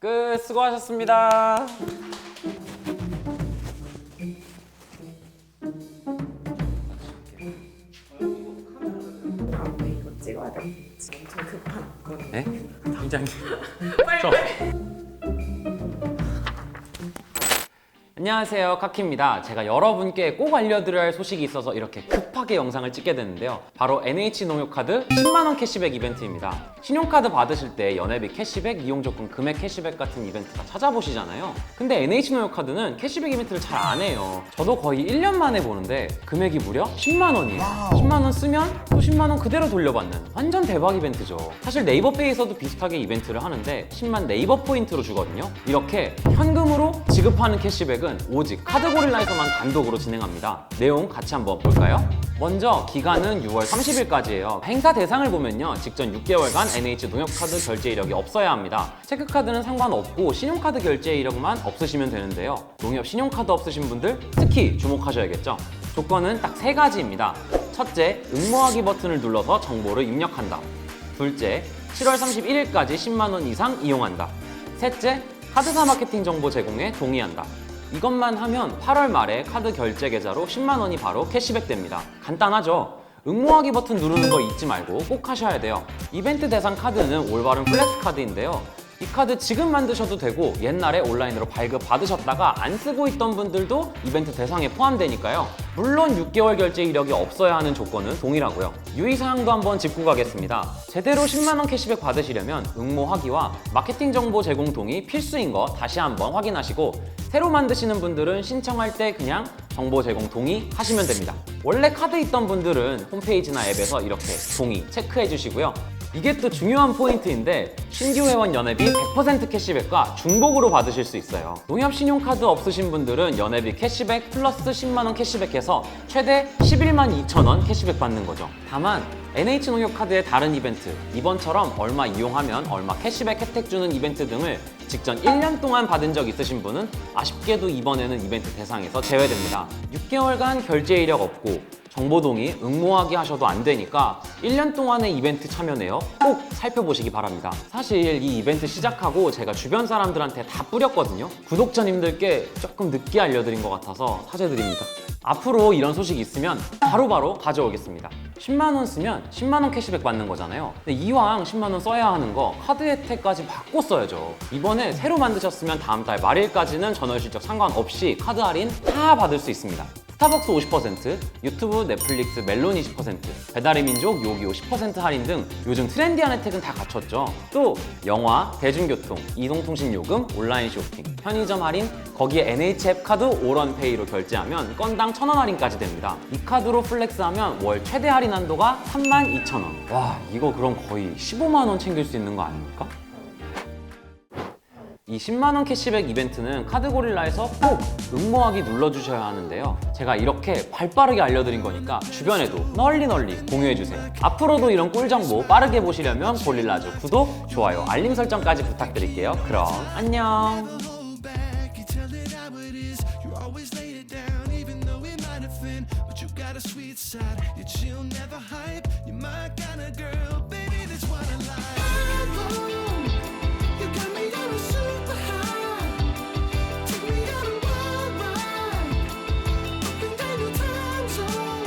끝 수고하셨습니다. 아, 이거 찍어야 돼. 엄청 급한 거. 네? 팀장님. 빨리 저. 빨리. 안녕하세요 카키입니다. 제가 여러분께 꼭 알려드려야 할 소식이 있어서 이렇게 급하게 영상을 찍게 됐는데요. 바로 NH농협카드 10만원 캐시백 이벤트입니다. 신용카드 받으실 때 연회비 캐시백, 이용조건 금액 캐시백 같은 이벤트 다 찾아보시잖아요. 근데 NH농협카드는 캐시백 이벤트를 잘 안 해요. 저도 거의 1년 만에 보는데 금액이 무려 10만원이에요. 10만원 쓰면 또 10만원 그대로 돌려받는 완전 대박 이벤트죠. 사실 네이버페이에서도 비슷하게 이벤트를 하는데 10만 네이버 포인트로 주거든요. 이렇게 현금으로 지급하는 캐시백은 오직 카드고릴라에서만 단독으로 진행합니다. 내용 같이 한번 볼까요? 먼저 기간은 6월 30일까지예요. 행사 대상을 보면요. 직전 6개월간 NH 농협카드 결제 이력이 없어야 합니다. 체크카드는 상관없고 신용카드 결제 이력만 없으시면 되는데요. 농협 신용카드 없으신 분들 특히 주목하셔야겠죠. 조건은 딱 세 가지입니다. 첫째, 응모하기 버튼을 눌러서 정보를 입력한다. 둘째, 7월 31일까지 10만 원 이상 이용한다. 셋째, 카드사 마케팅 정보 제공에 동의한다. 이것만 하면 8월 말에 카드 결제 계좌로 10만 원이 바로 캐시백 됩니다. 간단하죠? 응모하기 버튼 누르는 거 잊지 말고 꼭 하셔야 돼요. 이벤트 대상 카드는 올바른 플래시 카드인데요. 이 카드 지금 만드셔도 되고 옛날에 온라인으로 발급 받으셨다가 안 쓰고 있던 분들도 이벤트 대상에 포함되니까요. 물론 6개월 결제 이력이 없어야 하는 조건은 동일하고요. 유의사항도 한번 짚고 가겠습니다. 제대로 10만원 캐시백 받으시려면 응모 하기와 마케팅 정보 제공 동의 필수인 거 다시 한번 확인하시고 새로 만드시는 분들은 신청할 때 그냥 정보 제공 동의 하시면 됩니다. 원래 카드 있던 분들은 홈페이지나 앱에서 이렇게 동의 체크해 주시고요. 이게 또 중요한 포인트인데 신규 회원 연회비 100% 캐시백과 중복으로 받으실 수 있어요. 농협 신용카드 없으신 분들은 연회비 캐시백 플러스 10만원 캐시백해서 최대 11만 2천원 캐시백 받는 거죠. 다만 NH농협카드의 다른 이벤트, 이번처럼 얼마 이용하면 얼마 캐시백 혜택 주는 이벤트 등을 직전 1년 동안 받은 적 있으신 분은 아쉽게도 이번에는 이벤트 대상에서 제외됩니다. 6개월간 결제 이력 없고 정보 동의, 응모하기 하셔도 안 되니까 1년 동안의 이벤트 참여 내역 꼭 살펴보시기 바랍니다. 사실 이 이벤트 시작하고 제가 주변 사람들한테 다 뿌렸거든요. 구독자님들께 조금 늦게 알려드린 것 같아서 사죄드립니다. 앞으로 이런 소식이 있으면 바로바로 가져오겠습니다. 10만원 쓰면 10만원 캐시백 받는 거잖아요. 근데 이왕 10만원 써야 하는 거 카드 혜택까지 받고 써야죠. 이번에 새로 만드셨으면 다음 달 말일까지는 전월 실적 상관없이 카드 할인 다 받을 수 있습니다. 스타벅스 50%, 유튜브, 넷플릭스, 멜론 20%, 배달의 민족, 요기요 10% 할인 등 요즘 트렌디한 혜택은 다 갖췄죠. 또 영화, 대중교통, 이동통신 요금, 온라인 쇼핑, 편의점 할인, 거기에 NH앱 카드 오런페이로 결제하면 건당 1,000원 할인까지 됩니다. 이 카드로 플렉스하면 월 최대 할인 한도가 32,000원. 와, 이거 그럼 거의 15만 원 챙길 수 있는 거 아닙니까? 이 10만원 캐시백 이벤트는 카드고릴라에서 꼭 응모하기 눌러주셔야 하는데요. 제가 이렇게 발 빠르게 알려드린 거니까 주변에도 널리 널리 공유해주세요. 앞으로도 이런 꿀정보 빠르게 보시려면 고릴라조 구독, 좋아요, 알림 설정까지 부탁드릴게요. 그럼 안녕!